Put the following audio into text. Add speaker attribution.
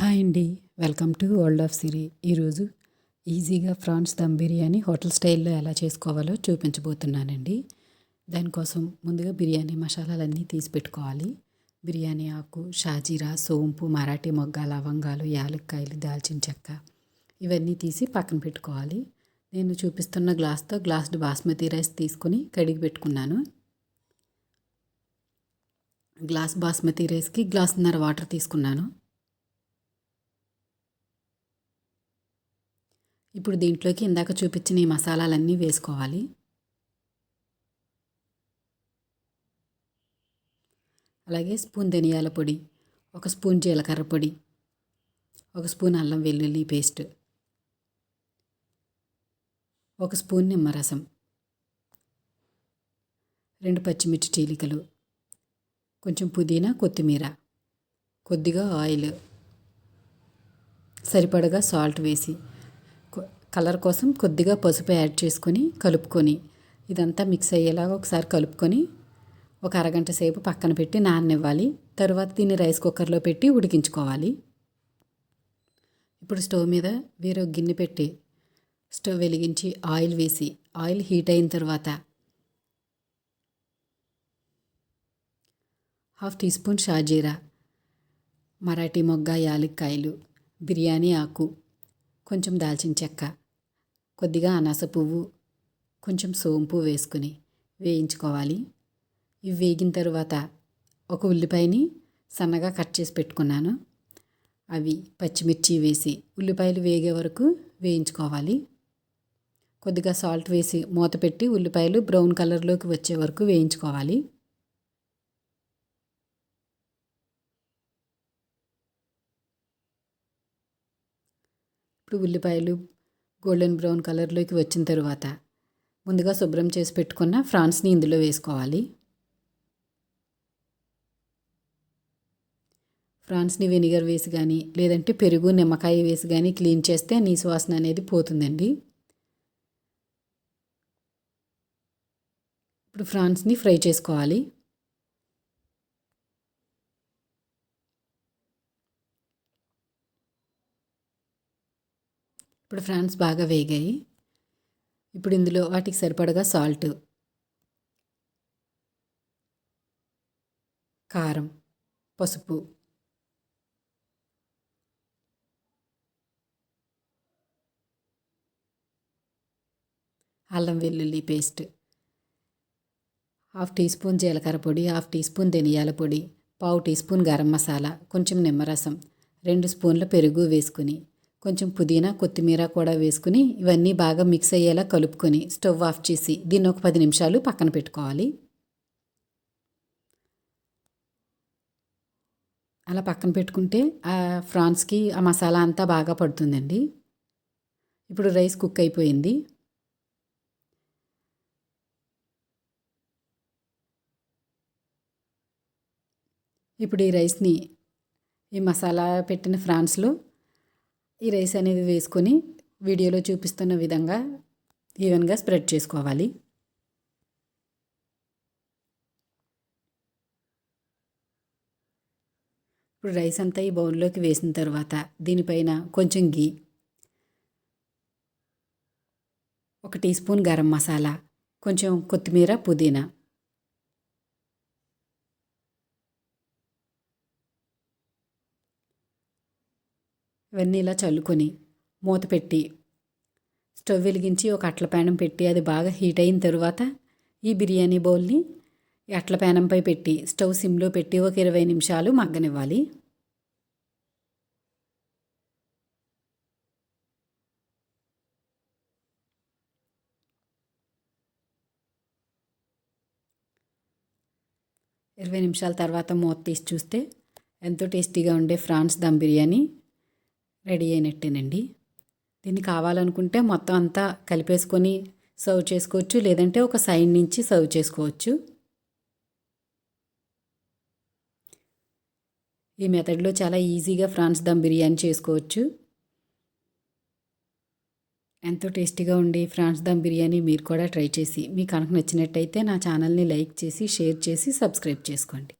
Speaker 1: Hi అండి. Welcome to world of Siri. ఈరోజు ఈజీగా ఫ్రాన్స్ దమ్ బిర్యానీ హోటల్ స్టైల్లో ఎలా చేసుకోవాలో చూపించబోతున్నానండి. దానికోసం ముందుగా బిర్యానీ మసాలాలన్నీ తీసి పెట్టుకోవాలి. బిర్యానీ ఆకు షాజీరా సోంపు మరాఠీ మొగ్గ లవంగాలు యాలక్కాయలు దాల్చిన చెక్క ఇవన్నీ తీసి పక్కన పెట్టుకోవాలి. నేను చూపిస్తున్న గ్లాస్తో గ్లాస్డ్ బాస్మతి రైస్ తీసుకొని కడిగి పెట్టుకున్నాను. గ్లాస్ బాస్మతి రైస్కి గ్లాసున్నర వాటర్ తీసుకున్నాను. ఇప్పుడు దీంట్లోకి ఇందాక చూపించిన ఈ మసాలాలన్నీ వేసుకోవాలి. అలాగే స్పూన్ ధనియాల పొడి ఒక స్పూన్ జీలకర్ర పొడి ఒక స్పూన్ అల్లం వెల్లుల్లి పేస్ట్ ఒక స్పూన్ నిమ్మరసం రెండు పచ్చిమిర్చి చీలికలు కొంచెం పుదీనా కొత్తిమీర కొద్దిగా ఆయిల్ సరిపడగా సాల్ట్ వేసి కలర్ కోసం కొద్దిగా పసుపు యాడ్ చేసుకొని కలుపుకొని ఇదంతా మిక్స్ అయ్యేలాగా ఒకసారి కలుపుకొని ఒక అరగంట సేపు పక్కన పెట్టి నాననివ్వాలి. తర్వాత దీన్ని రైస్ కుక్కర్లో పెట్టి ఉడికించుకోవాలి. ఇప్పుడు స్టవ్ మీద వేరే గిన్నె పెట్టి స్టవ్ వెలిగించి ఆయిల్ వేసి ఆయిల్ హీట్ అయిన తర్వాత హాఫ్ టీ స్పూన్ షాజీరా మరాఠీ మొగ్గ యాలక్కాయలు బిర్యానీ ఆకు కొంచెం దాల్చిన చెక్క కొద్దిగా అనాస పువ్వు కొంచెం సోంపు వేసుకుని వేయించుకోవాలి. ఇవి వేగిన తర్వాత ఒక ఉల్లిపాయని సన్నగా కట్ చేసి పెట్టుకున్నాను. అవి పచ్చిమిర్చి వేసి ఉల్లిపాయలు వేగే వరకు వేయించుకోవాలి. కొద్దిగా సాల్ట్ వేసి మూత పెట్టి ఉల్లిపాయలు బ్రౌన్ కలర్లోకి వచ్చే వరకు వేయించుకోవాలి. ఇప్పుడు ఉల్లిపాయలు గోల్డెన్ బ్రౌన్ కలర్లోకి వచ్చిన తర్వాత ముందుగా శుభ్రం చేసి పెట్టుకున్న ఫ్రాన్స్ని ఇందులో వేసుకోవాలి. ఫ్రాన్స్ని వెనిగర్ వేసి కానీ లేదంటే పెరుగు నిమ్మకాయ వేసి కానీ క్లీన్ చేస్తే నీ వాసన అనేది పోతుందండి. ఇప్పుడు ఫ్రాన్స్ని ఫ్రై చేసుకోవాలి. ఇప్పుడు ఫ్రాన్స్ బాగా వేగాయి. ఇప్పుడు ఇందులో వాటికి సరిపడగా సాల్ట్ కారం పసుపు అల్లం వెల్లుల్లి పేస్ట్ హాఫ్ టీ స్పూన్ జీలకర్ర పొడి హాఫ్ టీ స్పూన్ ధనియాల పొడి పావు టీ స్పూన్ గరం మసాలా కొంచెం నిమ్మరసం రెండు స్పూన్ల పెరుగు వేసుకుని కొంచెం పుదీనా కొత్తిమీర కూడా వేసుకుని ఇవన్నీ బాగా మిక్స్ అయ్యేలా కలుపుకొని స్టవ్ ఆఫ్ చేసి దీన్ని ఒక పది నిమిషాలు పక్కన పెట్టుకోవాలి. అలా పక్కన పెట్టుకుంటే ఆ ఫ్రాన్స్కి ఆ మసాలా అంతా బాగా పడుతుందండి. ఇప్పుడు రైస్ కుక్ అయిపోయింది. ఇప్పుడు ఈ రైస్ని ఈ మసాలా పెట్టిన ఫ్రాన్స్లో ఈ రైస్ అనేది వేసుకొని వీడియోలో చూపిస్తున్న విధంగా ఈవెన్గా స్ప్రెడ్ చేసుకోవాలి. ఇప్పుడు రైస్ అంతా ఈ బౌల్లోకి వేసిన తర్వాత దీనిపైన కొంచెం గీ ఒక టీ స్పూన్ గరం మసాలా కొంచెం కొత్తిమీర పుదీనా ఇవన్నీ ఇలా చల్లుకొని మూత పెట్టి స్టవ్ వెలిగించి ఒక అట్ల పేనం పెట్టి అది బాగా హీట్ అయిన తరువాత ఈ బిర్యానీ బౌల్ని అట్ల పేనంపై పెట్టి స్టవ్ సిమ్లో పెట్టి ఒక ఇరవై నిమిషాలు మగ్గనివ్వాలి. ఇరవై నిమిషాల తర్వాత మూత తీసి చూస్తే ఎంతో టేస్టీగా ఉండే ఫ్రాన్స్ దమ్ బిర్యానీ. రెడీ అయినట్టేనండి. దీన్ని కావాలనుకుంటే మొత్తం అంతా కలిపేసుకొని సర్వ్ చేసుకోవచ్చు లేదంటే ఒక సైడ్ నుంచి సర్వ్ చేసుకోవచ్చు. ఈ మెథడ్లో చాలా ఈజీగా ఫ్రాన్స్ దమ్ బిర్యానీ చేసుకోవచ్చు. ఎంతో టేస్టీగా ఉండి ఫ్రాన్స్ దమ్ బిర్యానీ మీరు కూడా ట్రై చేసి మీకు కనుక నచ్చినట్టయితే నా ఛానల్ని లైక్ చేసి షేర్ చేసి సబ్స్క్రైబ్ చేసుకోండి.